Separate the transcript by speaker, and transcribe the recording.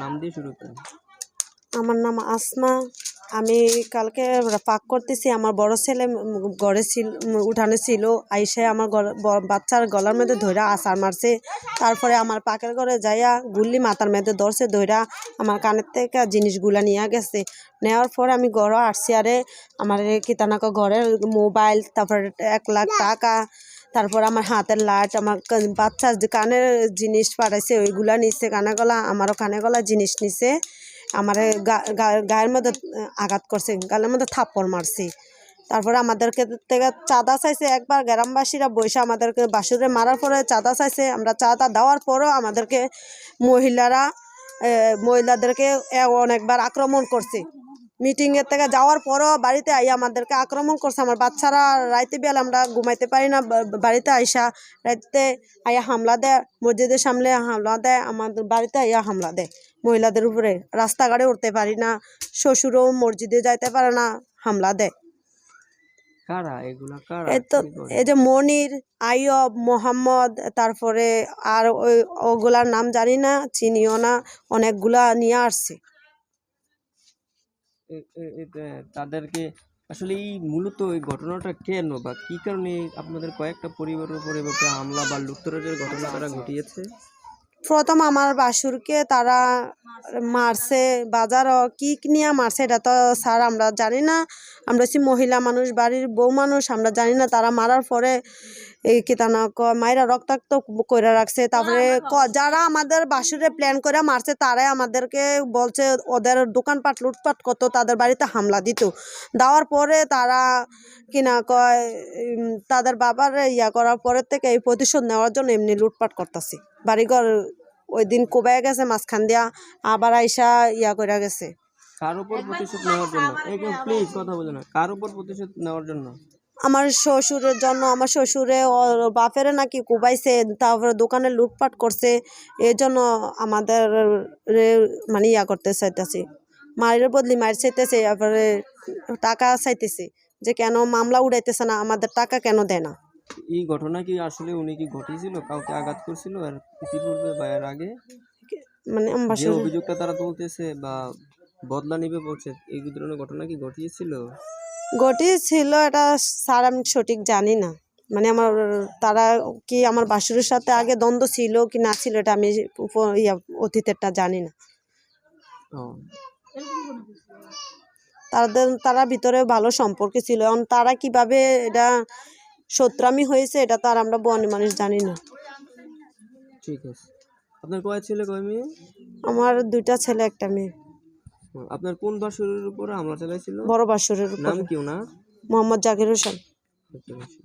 Speaker 1: নাম দিয়ে শুরু করেন
Speaker 2: আমার নাম আসমা। আমি কালকে পাক করতেছি। আমার বড় ছেলে ঘরে ছিল, উঠানে ছিল। আইসে আমার বাচ্চার গলার মধ্যে ধইরা আসার মারছে। তারপরে আমার পাকের ঘরে যাইয়া গুল্লি মাথার মধ্যে ধরছে, ধইরা আমার কানের থেকে জিনিসগুলা নিয়ে গেছে। নেওয়ার পর আমি ঘরে আসছি আরে। আমার কিতানাকা ঘরের মোবাইল, তারপরে এক লাখ টাকা। তারপর আমার হাতের লাইট আমার বাচ্চার কানের জিনিস পাঠাইছে, ওইগুলা নিচ্ছে কানে গলা আমারও কানে গলা জিনিস নিছে। আমার গায়ের মধ্যে আঘাত করছে, গালের মধ্যে থাপ্পড় মারছে। তারপরে আমাদেরকে থেকে চাঁদা চাইছে একবার, গ্রামবাসীরা বসে আমাদেরকে বাসুরে মারার পরে চাঁদা চাইছে। আমরা চাঁদা দেওয়ার পরেও আমাদেরকে মহিলারা মহিলাদেরকে অনেকবার আক্রমণ করছে। মিটিংয়ের থেকে যাওয়ার পরও বাড়িতে আইয়া আমাদেরকে আক্রমণ করছে। আমার বাচ্চারা রাইতে বেলা আমরা ঘুমাইতে পারি না বাড়িতে আইসা রাইতে আইয়া হামলা দেয় মসজিদের সামনে হামলা দেয় আমাদের বাড়িতে আইয়া হামলা দেয়। মহিলাদের উপরে রাস্তাঘাটে উঠতে পারি না শ্বশুরও মসজিদে যাইতে পারে না হামলা দেয়। এই তো এই যে মনির আইয়ব মোহাম্মদ তারপরে আর ওই ওগুলার নাম জানি না চিনিও না অনেকগুলা নিয়ে আসছে।
Speaker 1: তাদেরকে আসলে এই মূলত এই ঘটনাটা কেন বা কি কারণে আপনাদের কয়েকটা পরিবারের উপরে হামলা বা লুপ্তরাজের ঘটনা তারা ঘটিয়েছে?
Speaker 2: প্রথম আমার বাসুরকে তারা মারছে বাজার কি নিয়ে মারছে এটা তো স্যার আমরা জানি না। আমরা হচ্ছি মহিলা মানুষ বাড়ির বউ মানুষ আমরা জানি না। তারা মারার পরে এই কি তা না মায়েরা রক্তাক্ত করে রাখছে। তারপরে যারা আমাদের বাসুরে প্ল্যান করে মারছে তারাই আমাদেরকে বলছে ওদের দোকানপাট লুটপাট করতো তাদের বাড়িতে হামলা দিত। দেওয়ার পরে তারা কিনা কয় তাদের বাবার ইয়া করার পরের থেকে এই প্রতিশোধ নেওয়ার জন্য এমনি লুটপাট করতেছে। বাড়িঘর ওই দিন কোবায় গেছে মাঝখান দিয়া আবার আইসা ইয়া করে গেছে।
Speaker 1: কার উপর প্রতিশোধ নেওয়ার জন্য? এই প্লিজ কথা বলে না। কার উপর প্রতিশোধ নেওয়ার জন্য?
Speaker 2: আমার শ্বশুরের জন্য আমার শ্বশুরে ওর বাপেরে নাকি কুবাইছে তারপরে দোকানে লুটপাট করছে এই জন্য আমাদের মানে ইয়া করতে চাইতেছে। মায়ের বদলি মায়ের চাইতেছে তারপরে টাকা চাইতেছে যে কেন মামলা উড়াইতেছে না আমাদের টাকা কেন দেয় না?
Speaker 1: এই ঘটনা কি আসলে উনি কি ঘটিয়েছিল? কাউকে আঘাত করছিল? আর ইতিপূর্বে বা এর আগে?
Speaker 2: মানে
Speaker 1: যে
Speaker 2: শ্বশুর-
Speaker 1: অভিযোগটা তারা তুলতেছে বা বদলা নিবে বলছে এই ধরনের ঘটনা কি ঘটিয়েছিল?
Speaker 2: গটি ছিল এটা স্যার আমি সঠিক জানি না। মানে আমার তারা কি আমার বাসুরের সাথে আগে দ্বন্দ্ব ছিল কি না ছিল এটা আমি উপ- ইয়া অতীতেরটা জানি না।
Speaker 1: ও।
Speaker 2: তাদের তারা ভিতরে ভালো সম্পর্ক ছিল। এখন তারা কীভাবে এটা শত্রামি হয়েছে এটা তো আর আমরা বনে মানুষ জানি না।
Speaker 1: ঠিক আছে। আপনার কয় ছেলে কয় মেয়ে?
Speaker 2: আমার দুইটা ছেলে একটা মেয়ে।
Speaker 1: আপনার কোন বাসুরের উপরে হামলা চালাইছিল?
Speaker 2: বড় বাসুরের উপর।
Speaker 1: নাম কি ওনার?
Speaker 2: মোহাম্মদ জাকির হোসেন।
Speaker 1: ঠিক পারছি।